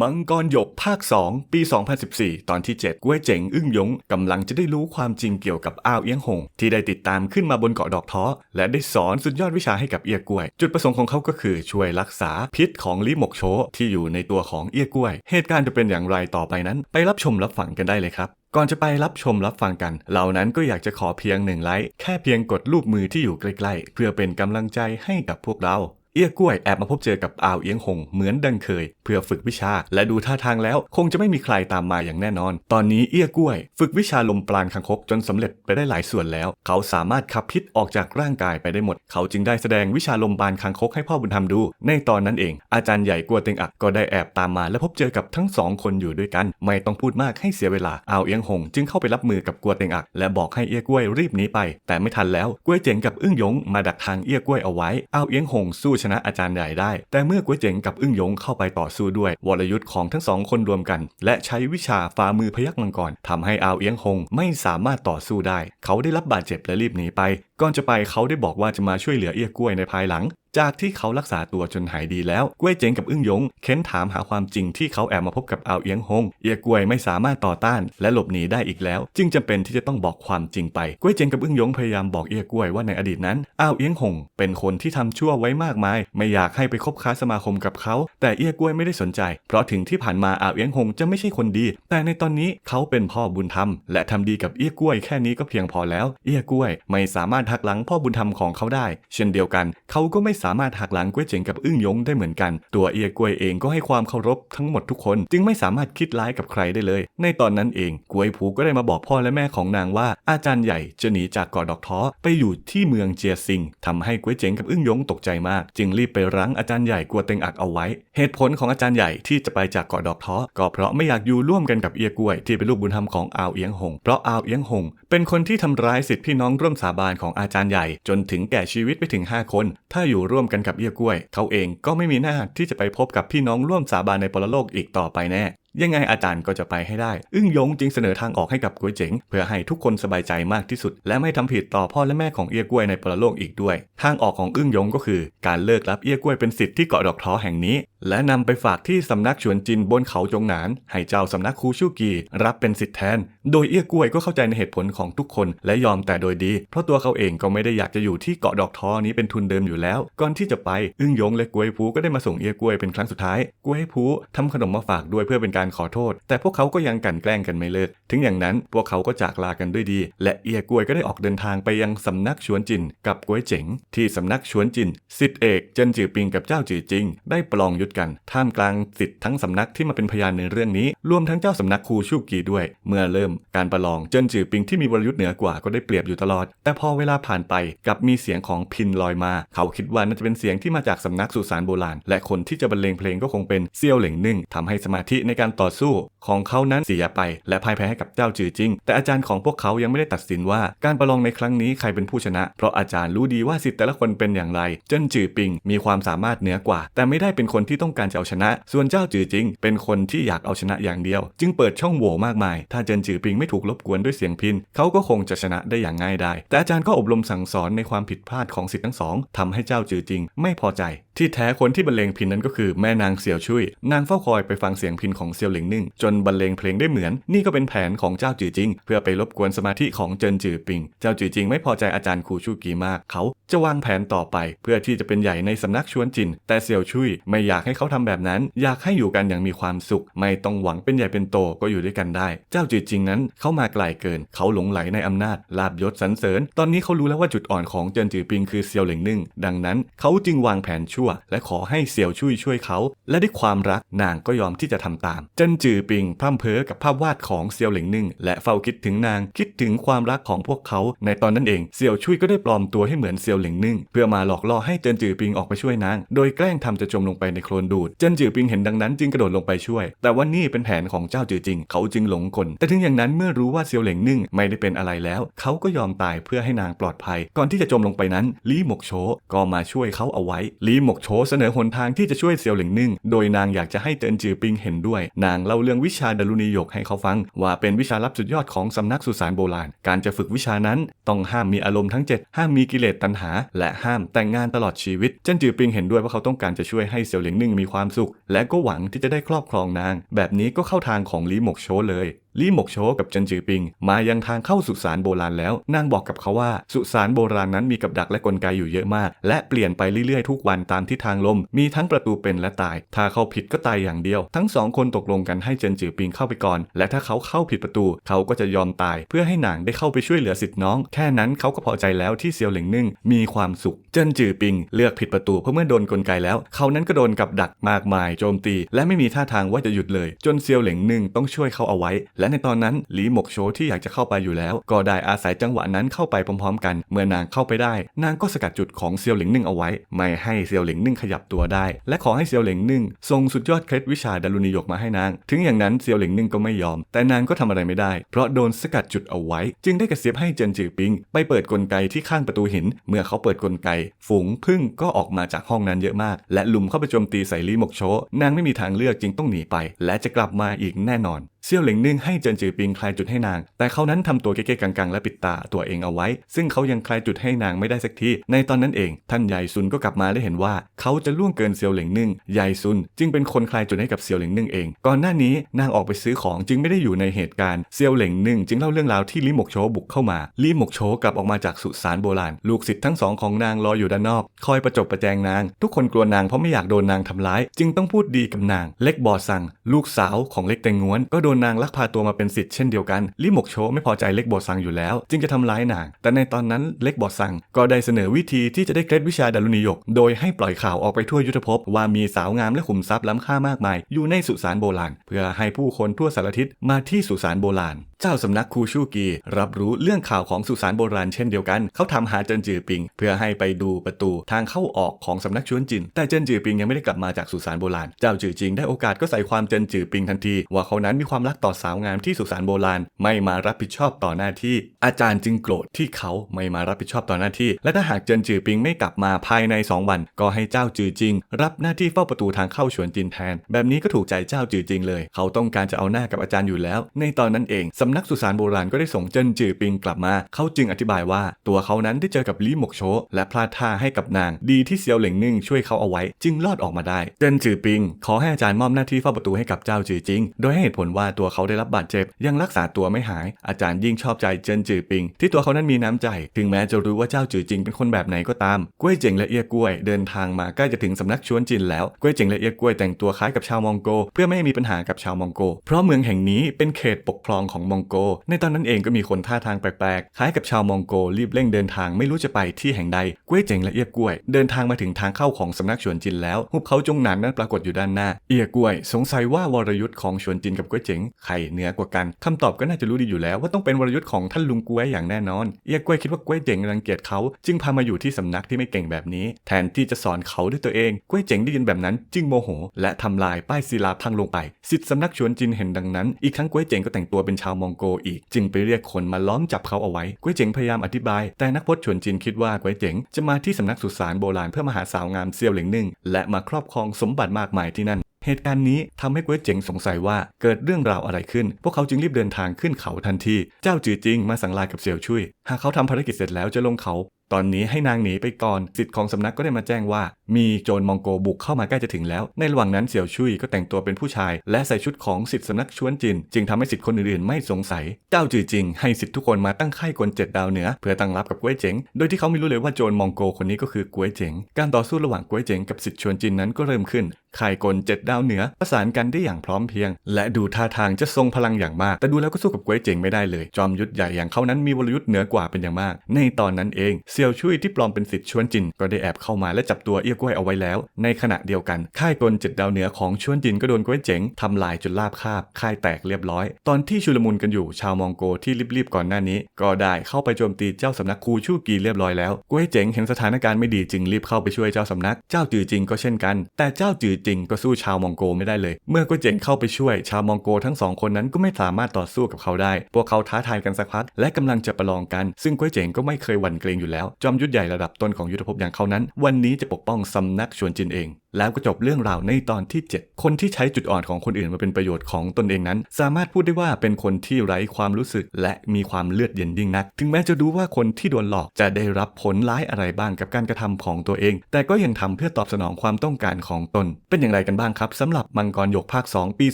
มังกรหยกภาค 2 ปี 2014 ตอนที่ 7 กล้วยเจ๋งอึ้งยงกำลังจะได้รู้ความจริงเกี่ยวกับอ้าวเอียงหง ที่ได้ติดตามขึ้นมาบนเกาะดอกท้อ และได้สอนสุดยอดวิชาให้กับเอียกล้วย จุดประสงค์ของเขาก็คือช่วยรักษาพิษของลิหมกโชที่อยู่ในตัวของเอียกล้วย เหตุการณ์จะเป็นอย่างไรต่อไปนั้น ไปรับชมรับฟังกันได้เลยครับก่อนจะไปรับชมรับฟังกัน เหล่านั้นก็อยากจะขอเพียงหนึ่งไลค์แค่เพียงกดรูปมือที่อยู่ใกล้ๆ เพื่อเป็นกำลังใจให้กับพวกเรา เอี้ยกล้วยแอบมาพบเจอกับอาวเอียงหงเหมือนดังเคย เพื่อฝึกวิชา และดูท่าทางแล้ว คงจะไม่มีใครตามมาอย่างแน่นอน ตอนนี้เอี้ยกล้วย ฝึกวิชาลมปราณคังคกจนสำเร็จไปได้หลายส่วนแล้ว เขาสามารถขับพิษออกจากร่างกายไปได้หมด เขาจึงได้แสดงวิชาลมปราณคังคกให้พ่อบุญธรรมดู ในตอนนั้นเอง อาจารย์ใหญ่กัวเต็งอักก็ได้แอบตามมา และพบเจอกับทั้งสองคนอยู่ด้วยกัน ไม่ต้องพูดมากให้เสียเวลาอาวเอียงหง จึงเข้าไปรับมือกับกัวเต็งอัก และบอกให้เอี้ยกล้วยรีบหนีไป แต่ไม่ทันแล้วกล้วยเจ๋งกับอึ้งยงมาดักทางเอี้ยกล้วยเอาไว้อาวเอียงหงสู้ชนะอาจารย์ใหญ่ได้ แต่เมื่อก๋วยเจ๋งกับอึ้งยงเข้าไปต่อสู้ด้วย วรยุทธ์ของทั้งสองคนรวมกัน และใช้วิชาฝ่ามือพยักมังกรทำให้อาวเอียงหงไม่สามารถต่อสู้ได้ เขาได้รับบาดเจ็บและรีบหนีไป ก่อนจะไปเขาได้บอกว่าจะมาช่วยเหลือเอี้ยกล้วยในภายหลัง จากที่เขารักษาตัวจนหายดีแล้วกล้วยเจ๋งกับอึ้งยงเค้นถามหาความจริงที่เขาแอบมาพบกับอาวเอียงหง เอี้ยกล้วยไม่สามารถต่อต้าน และหลบหนีได้อีกแล้ว จึงจำเป็นที่จะต้องบอกความจริงไปกล้วยเจ๋งกับอึ้งยงพยายามบอกเอี้ยกล้วยว่าในอดีตนั้นอาวเอียงหง เป็นคนที่ทำชั่วไว้มากมาย ไม่อยากให้ไปคบค้าสมาคมกับเขา แต่เอี้ยกล้วยไม่ได้สนใจ เพราะถึงที่ผ่านมาอาวเอียงหงจะไม่ใช่คนดี แต่ในตอนนี้เขาเป็นพ่อบุญธรรมและทำดีกับเอียกล้วยแค่นี้ก็เพียงพอแล้ว เอียกล้วยไม่สามารถหักหลังพ่อบุญธรรมของเขาได้ เช่นเดียวกัน เขาก็ไม่สามารถหักหลังกล้วยเจ๋งกับอึ้งยงได้เหมือนกัน ตัวเอียกล้วยเองก็ให้ความเคารพทั้งหมดทุกคน จึงไม่สามารถคิดร้ายกับใครได้เลย ในตอนนั้นเองกล้วยผูก็ได้มาบอกพ่อและแม่ของนางว่า อาจารย์ใหญ่จะหนีจากเกาะดอกท้อไปอยู่ที่เมืองเจียซิงทำให้กล้วยเจ๋งกับอึ้งยงตกใจมาก จึงรีบไปรั้งอาจารย์ใหญ่กลัวเต็งอักเอาไว้ เหตุผลของอาจารย์ใหญ่ที่จะไปจากเกาะดอกท้อก็เพราะไม่อยากอยู่ร่วมกันกับเอียกล้วยที่เป็นลูกบุญธรรมของอาวเอียงหงเพราะอาวเอียงหงเป็นคนที่ทำร้ายสิทธิพี่น้องร่วมสาบานของอาจารย์ใหญ่จนถึงแก่ชีวิตไปถึง 5 คน ถ้าอยู่ร่วมกันกับเอียกล้วย เขาเองก็ไม่มีหน้าที่จะไปพบกับพี่น้องร่วมสาบานในปรโลกอีกต่อไปแน่ ยังไงอาจารย์ก็จะไปให้ได้ อึ้งยงจึงเสนอทางออกให้กับก๋วยเจ๋ง เพื่อให้ทุกคนสบายใจมากที่สุด และไม่ทำผิดต่อพ่อและแม่ของเอี้ยกล้วยในปรโลกอีกด้วย ทางออกของอึ้งยงก็คือ การเลิกรับเอี้ยกล้วยเป็นสิทธิ์ที่เกาะดอกท้อแห่งนี้ และนำไปฝากที่สำนักชวนจินบนเขาจงหนาน ให้เจ้าสำนักคูชูกีรับเป็นสิทธิ์แทน โดยเอี้ยกล้วยก็เข้าใจในเหตุผลของทุกคน และยอมแต่โดยดี เพราะตัวเขาเองก็ไม่ได้อยากจะอยู่ที่เกาะดอกท้อนี้เป็นทุนเดิมอยู่แล้ว ก่อนที่จะไปอึ้งยงและกวยผูก็ได้มาส่งเอี้ยกล้วยเป็นครั้งสุดท้ายกวยผูทำขนมมาฝากด้วยเพื่อเป็นการขอโทษ แต่พวกเขาก็ยังกันแกล้งกันไม่เลิก ถึงอย่างนั้นพวกเขาก็จากลากันด้วยดี และเอียกล้วยก็ได้ออกเดินทางไปยังสำนักชวนจินกับกวยเจ๋ง ที่สำนักชวนจินสิทธิเอกเจินจือปิงกับเจ้าจือจิง ได้ปลองยุทธกันท่ามกลางสิทธิ์ทั้งสำนักที่มาเป็นพยานในเรื่องนี้ รวมทั้งเจ้าสำนักครูชูกีด้วย เมื่อเริ่มการประลองเจินจือปิงที่มีวรยุทธ์เหนือกว่าก็ได้เปรียบอยู่ตลอด แต่พอเวลาผ่านไปกับมีเสียงของพินลอยมา เขาคิดว่าน่าจะเป็นเสียงที่มาจากสำนักสุสานโบราณ และคนที่จะบรรเลงเพลงก็คงเป็นเซียวเหล่งหนึ่งทำให้สมาธิในการต่อสู้ของเขานั้นเสียไป และพ่ายแพ้ให้กับเจ้าจือจิง แต่อาจารย์ของพวกเขายังไม่ได้ตัดสินว่าการประลองในครั้งนี้ใครเป็นผู้ชนะ เพราะอาจารย์รู้ดีว่าสิทธิ์แต่ละคนเป็นอย่างไร เจิ้นจือปิงมีความสามารถเหนือกว่า แต่ไม่ได้เป็นคนที่ต้องการจะเอาชนะ ส่วนเจ้าจือจิง เป็นคนที่อยากเอาชนะอย่างเดียว จึงเปิดช่องโหว่มากมาย ถ้าเจิ้นจือปิงไม่ถูกรบกวนด้วยเสียงพินเขาก็คงจะชนะได้อย่างง่ายได้แต่อาจารย์ก็อบรมสั่งสอนในความผิดพลาดของสิทธิ์ทั้งสองทำให้เจ้าจือจิง ไม่พอใจ ที่แท้คนที่บรรเลงพินนั้นก็คือแม่นางเสี่ยวชุยนางเฝ้าคอยไปฟังเสียงพินของเซียวหลิงนึ่งจนบรรเลงเพลงได้เหมือน นี่ก็เป็นแผนของเจ้าจือจิง เพื่อไปรบกวนสมาธิของเจินจือปิง เจ้าจือจิงไม่พอใจอาจารย์คูชูกีมาก เขาจะวางแผนต่อไป เพื่อที่จะเป็นใหญ่ในสำนักชวนจิน แต่เสี่ยวชุยไม่อยากให้เขาทำแบบนั้น อยากให้อยู่กันอย่างมีความสุข ไม่ต้องหวังเป็นใหญ่เป็นโตก็อยู่ด้วยกันได้ เจ้าจือจิงนั้นเขามาไกลเกิน เขาหลงไหลในอำนาจลาบยศสรรเสริญ ตอนนี้เขารู้แล้วว่าจุดอ่อนของเจินจือปิงคือเซียวหลิงนึ่งดังนั้นเขาจึงวางแผนชั่ว และขอให้เสี่ยวชุยช่วยเขา และด้วยความรักนางก็ยอมที่จะทำตามเจินจือปิงพร่ำเพ้อกับภาพวาดของเซียวเหลิงนึ่ง และเฝ้าคิดถึงนางคิดถึงความรักของพวกเขา ในตอนนั้นเองเสี่ยวชุยก็ได้ปลอมตัวให้เหมือนเซียวเหลิงนึ่ง เพื่อมาหลอกล่อให้เจินจือปิงออกไปช่วยนาง โดยแกล้งทำจะจมลงไปในโคลนดูดเจินจือปิงเห็นดังนั้นจึงกระโดดลงไปช่วย แต่ว่านี่เป็นแผนของเจ้าจือจริง เขาจึงหลงกล แต่ถึงอย่างนั้นเมื่อรู้ว่าเซียวเหลิงนึ่งไม่ได้เป็นอะไรแล้ว เขาก็ยอมตายเพื่อให้นางปลอดภัย ก่อนที่จะจมลงไปนั้นลี่หมกโชก็มาช่วยเขาเอาไว้ลี่หมกโชเสนอหนทางที่จะช่วยเซียวเหลิงนึ่ง โดยนางอยากจะให้เจินจือปิงเห็นด้วยนนางเล่าเรื่องวิชาดารุณียกให้เขาฟัง ว่าเป็นวิชาลับสุดยอดของสำนักสุสานโบราณ การจะฝึกวิชานั้น ต้องห้ามมีอารมณ์ทั้ง 7 ห้ามมีกิเลสตัณหา และห้ามแต่งงานตลอดชีวิต เจนจือปิงเห็นด้วยว่าเขาต้องการจะช่วยให้เสี่ยวเหลียงหนึ่งมีความสุข และก็หวังที่จะได้ครอบครองนาง แบบนี้ก็เข้าทางของลีหมกโชเลย ลี่หมกโชกับเจินจือปิง มายังทางเข้าสุสานโบราณแล้ว นางบอกกับเขาว่า สุสานโบราณนั้นมีกับดักและกลไกอยู่เยอะมาก และเปลี่ยนไปเรื่อยๆทุกวันตามทิศทางลม มีทั้งประตูเป็นและตาย ถ้าเข้าผิดก็ตายอย่างเดียว ทั้งสองคนตกลงกันให้เจนจือปิงเข้าไปก่อน และถ้าเขาเข้าผิดประตู เขาก็จะยอมตาย เพื่อให้นางได้เข้าไปช่วยเหลือสิทธิ์น้อง แค่นั้นเขาก็พอใจแล้วที่เซียวเหลิงนึ่งมีความสุข เจนจือปิง เลือกผิดประตู เพราะเมื่อโดนกลไกแล้ว เขานั้นก็โดนกับดักมากมายโจมตี และไม่มีท่าทางว่าจะหยุดเลย จนเซียวเหลิงนึ่งต้องช่วยเขาเอาไว้และในตอนนั้นหลีหมกโชที่อยากจะเข้าไปอยู่แล้ว ก็ได้อาศัยจังหวะนั้นเข้าไปพร้อมๆ กัน เมื่อนางเข้าไปได้ นางก็สกัดจุดของเซียวหลิงนึ่งเอาไว้ ไม่ให้เซียวหลิงนึ่งขยับตัวได้ และขอให้เซียวหลิงนึ่งส่งสุดยอดเคล็ดวิชาดารุณียกมาให้นาง ถึงอย่างนั้นเซียวหลิงนึ่งก็ไม่ยอม แต่นางก็ทำอะไรไม่ได้ เพราะโดนสกัดจุดเอาไว้ จึงได้กระซิบให้เจินจือปิง ไปเปิดกลไกที่ข้างประตูหิน เมื่อเขาเปิดกลไก ฝูงพึ่งก็ออกมาจากห้องนั้นเยอะมาก และลุมเข้าไปโจมตีใส่ลีหมกโชนางไม่มีทางเลือกจึงต้องหนีไป และจะกลับมาอีกแน่นอน เซี่ยวเหลิงนึ่งให้เจินจือปิงคลายจุดให้นาง แต่เขานั้นทำตัวเก๊ๆกังๆ และปิดตาตัวเองเอาไว้ ซึ่งเขายังคลายจุดให้นางไม่ได้สักที ในตอนนั้นเอง ท่านใหญ่ซุนก็กลับมาได้เห็นว่า เขาจะล่วงเกินเซียวเหลิงนึ่งใหญ่ซุนจึงเป็นคนคลายจุดให้กับเซียวเหลิงนึ่งเอง ก่อนหน้านี้นางออกไปซื้อของจึงไม่ได้อยู่ในเหตุการณ์เซียวเหลิงนึ่งจึงเล่าเรื่องราวที่ลิหมกโชบุกเข้ามาลิหมกโชกลับออกมาจากสุสานโบราณ ลูกศิษย์ทั้งสองของนางรออยู่ด้านนอก คอยประจบประแจงนาง ทุกคนกลัวนางเพราะไม่อยากโดนนางทำร้าย จึงต้องพูดดีกับนาง เล็กบอซังลูกสาวของเล็กแตงง้วนก็โดนนางลักพาตัวมาเป็นสิทธิ์เช่นเดียวกันลิหมกโชไม่พอใจเล็กบอซังอยู่แล้ว จึงจะทำร้ายนาง แต่ในตอนนั้นเล็กบอซังก็ได้เสนอวิธีที่จะได้เคล็ดวิชาดารุณิยก โดยให้ปล่อยข่าวออกไปทั่วยุทธภพว่ามีสาวงามและขุมทรัพย์ล้ำค่ามากมาย อยู่ในสุสานโบราณ เพื่อให้ผู้คนทั่วสารทิศมาที่สุสานโบราณเจ้าสำนักคูชูกี รับรู้เรื่องข่าวของสุสานโบราณเช่นเดียวกัน เขาทำหาเจินจือปิง เพื่อให้ไปดูประตูทางเข้าออกของสำนักชวนจิน แต่เจินจือปิงยังไม่ได้กลับมาจากสุสานโบราณ เจ้าจือจิงได้โอกาสก็ใส่ความเจินจือปิงทันที ว่าเขานั้นมีความรักต่อสาวงามที่สุสานโบราณ ไม่มารับผิดชอบต่อหน้าที่ อาจารย์จึงโกรธที่เขาไม่มารับผิดชอบต่อหน้าที่ และถ้าหากเจินจือปิงไม่กลับมาภายใน 2 วัน ก็ให้เจ้าจือจิง รับหน้าที่เฝ้าประตูทางเข้าชวนจินแทน แบบนี้ก็ถูกใจเจ้าจือจิงเลย เขาต้องการจะเอาหน้ากับอาจารย์อยู่แล้ว ในตอนนั้นเองสำนักสุสานโบราณก็ได้ส่งเจินจือปิงกลับมา เขาจึงอธิบายว่า ตัวเขานั้นได้เจอกับลี่หมกโชและพลาดท่าให้กับนาง ดีที่เซียวเหลิงนึ่งช่วยเขาเอาไว้ จึงรอดออกมาได้ เจินจือปิง ขอให้อาจารย์มอบหน้าที่เฝ้าประตูให้กับเจ้าจือจิง โดยให้เหตุผลว่าตัวเขาได้รับบาดเจ็บ ยังรักษาตัวไม่หาย อาจารย์ยิ่งชอบใจเจินจือปิง ที่ตัวเขานั้นมีน้ำใจ ถึงแม้จะรู้ว่าเจ้าจือจิงเป็นคนแบบไหนก็ตามกล้วยเจ๋งและเอียกล้วยเดินทางมาใกล้จะถึงสำนักชวนจินแล้วกล้วยเจ๋งและเอียกล้วยแต่งตัวคล้ายกับชาวมองโก เพื่อไม่ให้มีปัญหากับชาวมองโก เพราะเมืองแห่งนี้เป็นเขตปกครองของมองโก ในตอนนั้นเองก็มีคนท่าทางแปลกๆ คล้ายกับชาวมองโกรีบเร่งเดินทางไม่รู้จะไปที่แห่งใดกล้วยเจ๋งและเอียกล้วย เดินทางมาถึงทางเข้าของสำนักชวนจินแล้วหุบเขาจงหนานนั้นปรากฏอยู่ด้านหน้า เอียกล้วย สงสัยว่าวรยุทธ์ของชวนจินกับกล้วยเจ๋งใครเหนือกว่ากันคำตอบก็น่าจะรู้ดีอยู่แล้วว่าต้องเป็นวรยุทธ์ของท่านลุงกล้วยอย่างแน่นอน เอียกล้วยคิดว่ากล้วยเจ๋งรังเกียจเขาจึงพามาอยู่ที่สำนักที่ไม่เก่งแบบนี้ แทนที่จะสอนเขาด้วยตัวเองกล้วยเจ๋งได้ยินแบบนั้นจึงโมโห และทำลายป้ายศิลาพังลงไปสิทธิสำนักชวนจินเห็นดังนั้นอีกครั้งกล้วยเจ๋งก็แต่งตัวเป็นชาวมองโกอีก จึงไปเรียกคนมาล้อมจับเขาเอาไว้กล้วยเจ๋งพยายามอธิบาย แต่นักพจน์ชวนจินคิดว่ากล้วยเจ๋งจะมาที่สำนักสุสานโบราณเพื่อมาหาสาวงามเซียวเหลิงหนึ่งและมาครอบครองสมบัติมากมายที่นั่นเหตุการณ์นี้ทำให้กวยเจ๋งสงสัยว่าเกิดเรื่องราวอะไรขึ้น พวกเขาจึงรีบเดินทางขึ้นเขาทันที เจ้าจือจริงมาสั่งลากับเสี่ยวชุย หากเขาทำภารกิจเสร็จแล้วจะลงเขา ตอนนี้ให้นางหนีไปก่อนสิทธิ์ของสำนักก็ได้มาแจ้งว่า มีโจรมองโกบุกเข้ามาใกล้จะถึงแล้ว ในระหว่างนั้นเสี่ยวชุยก็แต่งตัวเป็นผู้ชาย และใส่ชุดของสิทธิ์สำนักชวนจิน จึงทำให้สิทธิ์คนอื่นๆ ไม่สงสัย เจ้าจือจริง ให้สิทธิ์ทุกคนมาตั้งค่ายกลเจ็ดดาวเหนือเพื่อตั้งรับกับกวยเจ๋ง โดยที่เขาไม่รู้เลยว่าโจรมองโกคนนี้ก็คือกวยเจ๋ง การต่อสู้ระหว่างกวยเจ๋งกับสิทธิ์ชวนจินนั้นก็เริ่มขึ้น ค่ายกลเจ็ดดาวเหนือ ประสานกันได้อย่างพร้อมเพียง และดูท่าทางจะทรงพลังอย่างมาก แต่ดูแล้วก็สู้กับกวยเจ๋งไม่ได้เลย จอมยุทธใหญ่อย่างเขานั้นมีวรยุทธ์เหนือกว่าเป็นอย่างมาก ในตอนนั้นเองเซียวชุยที่ปลอมเป็นสิทธิ์ชวนจิน ก็ได้แอบเข้ามาและจับตัวเอี้ยกล้วยเอาไว้แล้ว ในขณะเดียวกันค่ายกลเจ็ดดาวเหนือของชวนจินก็โดนกวยเจ๋งทำลายจนลาบคาบค่ายแตกเรียบร้อย ตอนที่ชุลมุนกันอยู่ชาวมองโกที่รีบๆก่อนหน้านี้ ก็ได้เข้าไปโจมตีเจ้าสำนักคูชูกีเรียบร้อยแล้วกวยเจ๋งเห็นสถานการณ์ไม่ดีจึงรีบเข้าไปช่วยเจ้าสำนัก เจ้าจือจริงก็เช่นกัน แต่เจ้าจือจริงก็สู้ชาวมองโกไม่ได้เลย เมื่อกวยเจ๋งเข้าไปช่วยชาวมองโกทั้งสองคนนั้นก็ไม่สามารถต่อสู้กับเขาได้ พวกเขาท้าทายกันสักพักและกำลังจะประลองกัน ซึ่งกวยเจ๋งก็ไม่เคยหวั่นเกรงอยู่แล้ว จอมยุทธใหญ่ระดับต้นของยุทธภพอย่างเขานั้น วันนี้จะปกป้องสำนักชวนจินเอง แล้วก็จบเรื่องราวในตอนที่ 7 คนที่ใช้จุดอ่อนของคนอื่นมาเป็นประโยชน์ของตนเองนั้น สามารถพูดได้ว่าเป็นคนที่ไร้ความรู้สึก และมีความเลือดเย็นยิ่งนัก ถึงแม้จะรู้ว่าคนที่โดนหลอกจะได้รับผลร้ายอะไรบ้างกับการกระทำของตัวเอง แต่ก็ยังทำเพื่อตอบสนองความต้องการของตน เป็นอย่างไรกันบ้างครับสำหรับมังกรหยกภาค 2 ปี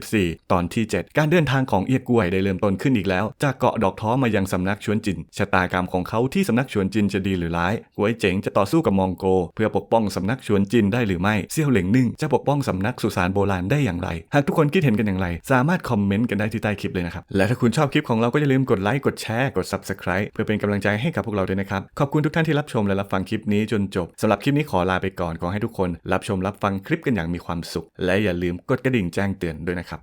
2014 ตอนที่ 7 การเดินทางของเอียกล้วยได้เริ่มต้นขึ้นอีกแล้ว จากเกาะดอกท้อมายังสำนักชวนจินชะตากรรมของเขาที่สำนักชวนจินจะดีหรือร้ายกวยเจ๋งจะต่อสู้กับมองโก เพื่อปกป้องสำนักชวนจินได้หรือไม่เซี่ยวเหล่งหนึ่งจะปกป้องสำนักสุสานโบราณได้อย่างไร หากทุกคนคิดเห็นกันอย่างไร สามารถคอมเมนต์กันได้ที่ใต้คลิปเลยนะครับ และถ้าคุณชอบคลิปของเราก็อย่าลืมกดไลค์กดแชร์กด subscribe เพื่อเป็นกำลังใจให้กับพวกเราด้วยนะครับ ขอบคุณทุกท่านที่รับชมและรับฟังคลิปนี้จนจบสำหรับคลิปนี้ขอลาไปก่อนขอให้ทุกคน รับชมรับฟังคลิปกันอย่างมีความสุข และอย่าลืมกดกระดิ่งแจ้งเตือนด้วยนะครับ